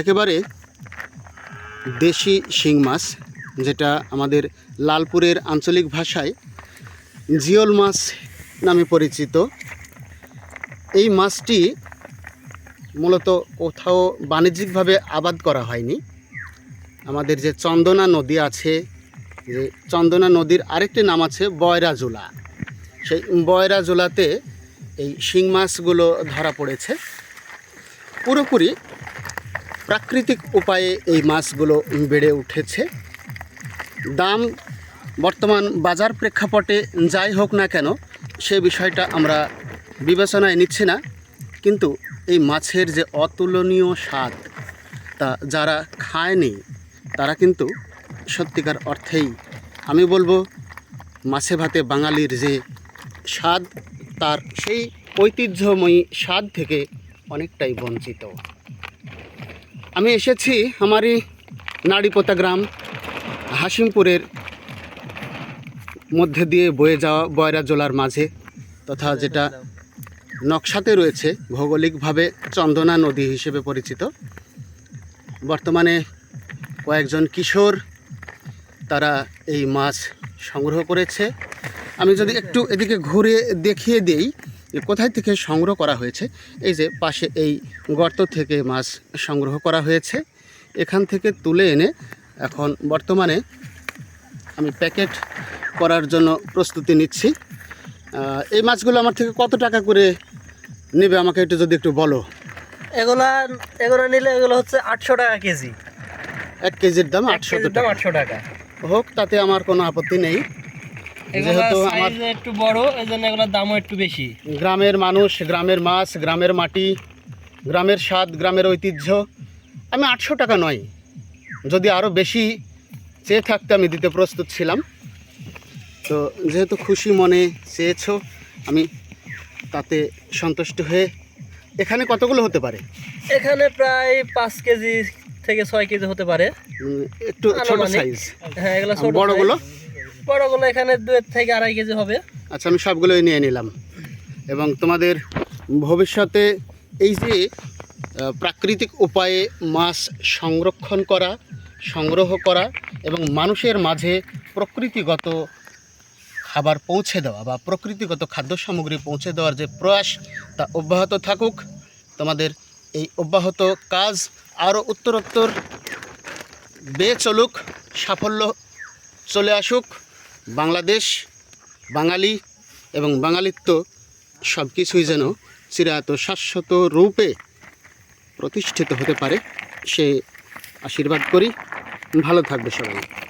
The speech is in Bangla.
একেবারে দেশি শিং মাছ, যেটা আমাদের লালপুরের আঞ্চলিক ভাষায় জিওল মাছ নামে পরিচিত। এই মাছটি মূলত কোথাও বাণিজ্যিকভাবে আবাদ করা হয়নি। আমাদের যে চন্দনা নদী আছে, যে চন্দনা নদীর আরেকটি নাম আছে বয়রাজোলা সেই বয়রাজোলাতে এই শিং মাছগুলো ধরা পড়েছে। পুরোপুরি প্রাকৃতিক উপায়ে এই মাছগুলো বেড়ে উঠেছে। দাম বর্তমান বাজার প্রেক্ষাপটে যাই হোক না কেন, সে বিষয়টা আমরা বিবেচনায় নিচ্ছি না। কিন্তু এই মাছের যে অতুলনীয় স্বাদ তা যারা খায়নি, তারা কিন্তু সত্যিকার অর্থেই, আমি বলব, মাছে ভাতে বাঙালির যে স্বাদ, তার সেই ঐতিহ্যময়ী স্বাদ থেকে অনেকটাই বঞ্চিত। আমি এসেছি আমারই নাড়িপোতা গ্রাম, হাসিমপুরের মধ্যে দিয়ে বয়ে যাওয়া বয়রা জোলার মাঝে তথা যেটা নকশাতে রয়েছে, ভৌগোলিকভাবে চন্দনা নদী হিসেবে পরিচিত। বর্তমানে কয়েকজন কিশোর তারা এই মাছ সংগ্রহ করেছে। আমি যদি একটু এদিকে ঘুরে দেখিয়ে দেই কোথায় থেকে সংগ্রহ করা হয়েছে এই যে পাশে এই গর্ত থেকে মাছ সংগ্রহ করা হয়েছে এখান থেকে তুলে এনে এখন বর্তমানে আমি প্যাকেট করার জন্য প্রস্তুতি নিচ্ছি। এই মাছগুলো আমার থেকে কত টাকা করে নেবে আমাকে একটু যদি একটু বলো? এগুলা এগুলো নিলে এগুলো হচ্ছে আটশো টাকা কেজি। এক কেজির দাম আটশো দাম আটশো টাকা। হোক তাতে আমার কোনো আপত্তি নেই। যেহেতু আমার একটু বড় এই জন্য এগুলোর দামও একটু বেশি। গ্রামের মানুষ গ্রামের মাছ গ্রামের মাটি গ্রামের স্বাদ গ্রামের ঐতিহ্য আমি আটশো টাকা নয়। যদি আরও বেশি চেয়ে থাকতে আমি দিতে প্রস্তুত ছিলাম। তো যেহেতু খুশি মনে চেয়েছো আমি তাতে সন্তুষ্ট হয়ে এখানে কতগুলো হতে পারে? এখানে প্রায় পাঁচ কেজি থেকে ছয় কেজি হতে পারে। একটু ছোট সাইজ হ্যাঁ এগুলো বড়গুলো। বড়গুলো এখানে দুই থেকে আড়াই কেজি হবে। আচ্ছা আমি সবগুলোই নিয়ে নিলাম। এবং তোমাদের ভবিষ্যতে এই যে প্রাকৃতিক উপায়ে মাছ সংরক্ষণ করা, সংগ্রহ করা এবং মানুষের মাঝে প্রকৃতিগত খাবার পৌঁছে দেওয়া বা প্রকৃতিগত খাদ্য সামগ্রী পৌঁছে দেওয়ার যে প্রয়াস, তা অব্যাহত থাকুক। তোমাদের এই অব্যাহত কাজ আরও উত্তরোত্তর বেয়ে চলুক, সাফল্য চলে আসুক। বাংলাদেশ, বাঙালি এবং বাঙালিত্ব সব কিছুই যেন চিরায়ত শাশ্বত রূপে প্রতিষ্ঠিত হতে পারে, সে আশীর্বাদ করি। ভালো থাকবে সবাই।